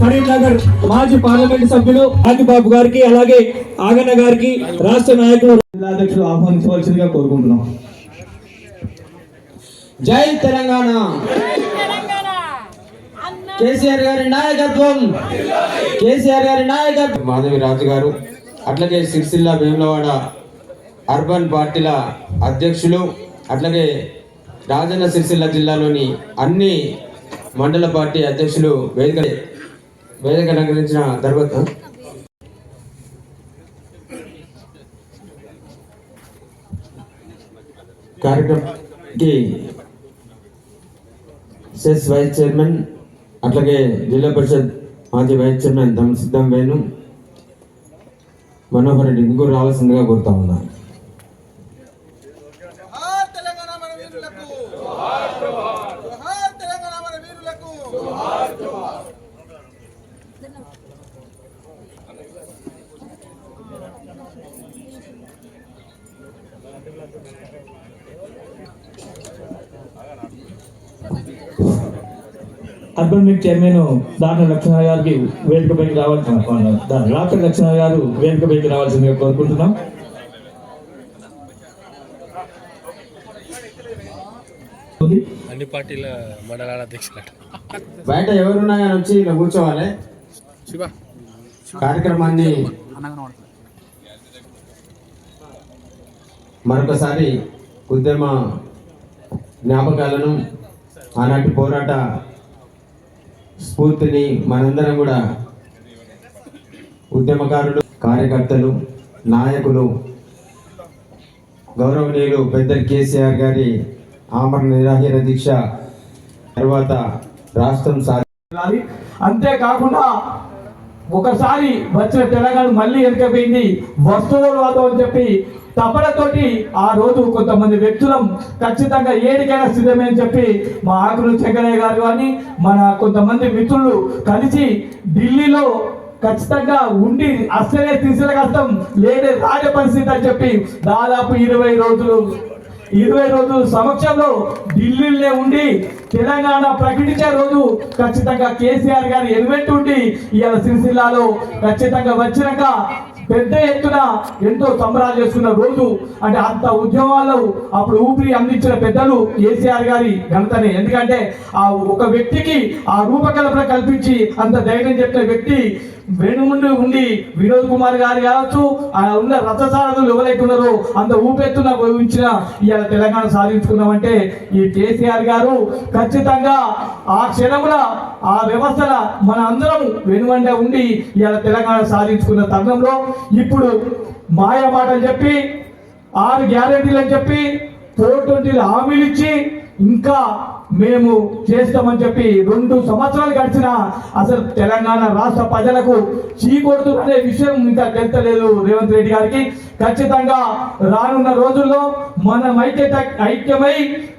కరీంనగర్ మాజీ పార్లమెంట్ సభ్యులు ఆదిబాబు గారికి అలాగే ఆగన్న గారికి రాష్ట్ర నాయకులు జిల్లాధ్యక్షులు ఆహ్వానించవలసిందిగా కోరుకుంటున్నాం. జై తెలంగాణ. కేసీఆర్ గారి నాయకత్వం. కేసీఆర్ గారి నాయకత్వం. మాధవి రాజు గారు అట్లాగే సిరిసిల్ల వేములవాడ అర్బన్ పార్టీల అధ్యక్షులు అట్లాగే రాజన్న సిరిసిల్ల జిల్లాలోని అన్ని మండల పార్టీ అధ్యక్షులు వేదిక వేదిక అలంకరించిన తర్వాత కార్యక్రమానికి సెస్ వైస్ చైర్మన్ అట్లాగే జిల్లా పరిషత్ మాజీ వైస్ చైర్మన్ దమ్ సిద్ధం వేణు మనోహర్ రెడ్డి ఇంకూరు రావాల్సిందిగా కోరుతా ఉన్నాను జోహార్ తెలంగాణ మన వీరులకు జోహార్ తెలంగాణ మన వీరులకు అర్బన్ మీట్ చైర్మన్ దాని లక్ష్మణ గారికి వేదికపైకి రావాల్సిన దాని రాత్రి లక్ష్మణ గారు వేదికపైకి రావాల్సిందిగా కోరుకుంటున్నాం. అన్ని పార్టీల మండలాల అధ్యక్షులట. బయట ఎవరున్నా కానీ వచ్చి ఇలా కూర్చోవాలి. శివ. కార్యక్రమాన్ని మరొకసారి ఉద్యమ జ్ఞాపకాలను ఆనాటి పోరాట స్ఫూర్తిని మనందరం కూడా ఉద్యమకారులు కార్యకర్తలు నాయకులు గౌరవనీయులు పెద్ద కేసీఆర్ గారి ఆమరణ నిరాహార దీక్ష తర్వాత రాష్ట్రం సాధించాలి అంతేకాకుండా ఒకసారి వచ్చిన తెలంగాణ మళ్ళీ వెనకపోయింది వస్తువులు అని చెప్పి తపనతోటి ఆ రోజు కొంతమంది వ్యక్తులం ఖచ్చితంగా ఏడికైనా సిద్ధమే అని చెప్పి మా ఆకులు చెంగరయ్య గారు కానీ మన కొంతమంది మిత్రులు కలిసి ఢిల్లీలో ఖచ్చితంగా ఉండి అస్సలే తీసిన కష్టం లేని రాజ పరిస్థితి అని చెప్పి దాదాపు ఇరవై రోజులు ఇరవై రోజుల సమక్షంలో ఢిల్లీలో ఉండి తెలంగాణ ప్రకటించే రోజు ఖచ్చితంగా కేసీఆర్ గారు ఎలిమెంట్ ఉండి ఇవాళ సిరిసిల్లాలో ఖచ్చితంగా వచ్చినాక పెద్ద ఎత్తున ఎంతో సంబరాలు చేసుకున్న రోజు అంటే అంత ఉద్యమాల్లో అప్పుడు ఊపిరి అందించిన పెద్దలు కేసీఆర్ గారి ఘనతనే. ఎందుకంటే ఆ ఒక వ్యక్తికి ఆ రూపకల్పన కల్పించి అంత ధైర్యం చెప్పిన వ్యక్తి వెనుముందు ఉండి వినోద్ కుమార్ గారు కావచ్చు ఆ ఉన్న రథసారథులు ఎవరైతే ఉన్నారో అంత ఊపెత్తున ఉంచిన ఇవాళ తెలంగాణ సాధించుకున్నామంటే ఈ కేసీఆర్ గారు ఖచ్చితంగా ఆ క్షణమున ఆ వ్యవస్థల మన అందరం వెనువండ ఉండి ఇవాళ తెలంగాణ సాధించుకున్న తరుణంలో ఇప్పుడు మాయ మాటలు చెప్పి ఆరు గ్యారెంటీలు అని చెప్పి ఫోర్ ట్వంటీలు హామీలు ఇచ్చి ఇంకా మేము చేస్తామని చెప్పి రెండు సంవత్సరాలు గడిచిన అసలు తెలంగాణ రాష్ట్ర ప్రజలకు చీకొడుతున్న విషయం ఇంకా తెలుస్తలేదు రేవంత్ రెడ్డి గారికి. ఖచ్చితంగా రానున్న రోజుల్లో మనం ఐక్యత ఐక్యమై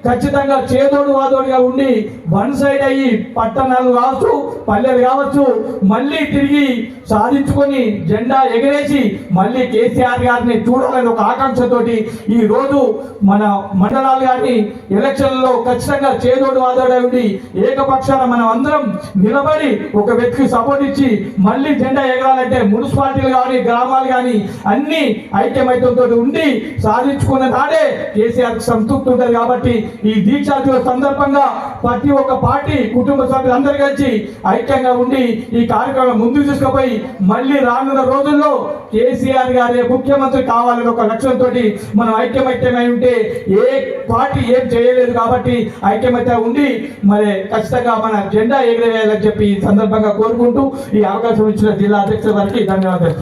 ఖచ్చితంగా చేదోడు వాదోడుగా ఉండి వన్ సైడ్ అయ్యి పట్టణాలు కావచ్చు పల్లెలు కావచ్చు మళ్ళీ తిరిగి సాధించుకొని జెండా ఎగరేసి మళ్ళీ కేసీఆర్ గారిని చూడాలని ఒక ఆకాంక్షతోటి ఈ రోజు మన మండలాలు కానీ ఎలక్షన్లలో ఖచ్చితంగా చే వాదోడై ఉండి ఏకపక్షాన మనం అందరం నిలబడి ఒక వ్యక్తికి సపోర్ట్ ఇచ్చి మళ్ళీ జెండా ఎగరాలంటే మున్సిపాలిటీలు కానీ గ్రామాలు కానీ అన్ని ఐక్యమైతంతో ఉండి సాధించుకున్న నాడే కేసీఆర్ సంతృప్తి ఉంటుంది కాబట్టి ఈ దీక్షా దివస్ సందర్భంగా ప్రతి ఒక్క పార్టీ కుటుంబ సభ్యులందరూ కలిసి ఐక్యంగా ఉండి ఈ కార్యక్రమం ముందుకు తీసుకుపోయి మళ్ళీ రానున్న రోజుల్లో కేసీఆర్ గారే ముఖ్యమంత్రి కావాలని ఒక లక్ష్యంతో మనం ఐక్యమైత్యమై ఉంటే ఏ పార్టీ ఏం చేయలేదు కాబట్టి అయితే ఉండి మరి ఖచ్చితంగా మన జెండా ఎగిరవేయాలని చెప్పి ఈ సందర్భంగా కోరుకుంటూ ఈ అవకాశం ఇచ్చిన జిల్లా అధ్యక్షుల వారికి ధన్యవాదాలు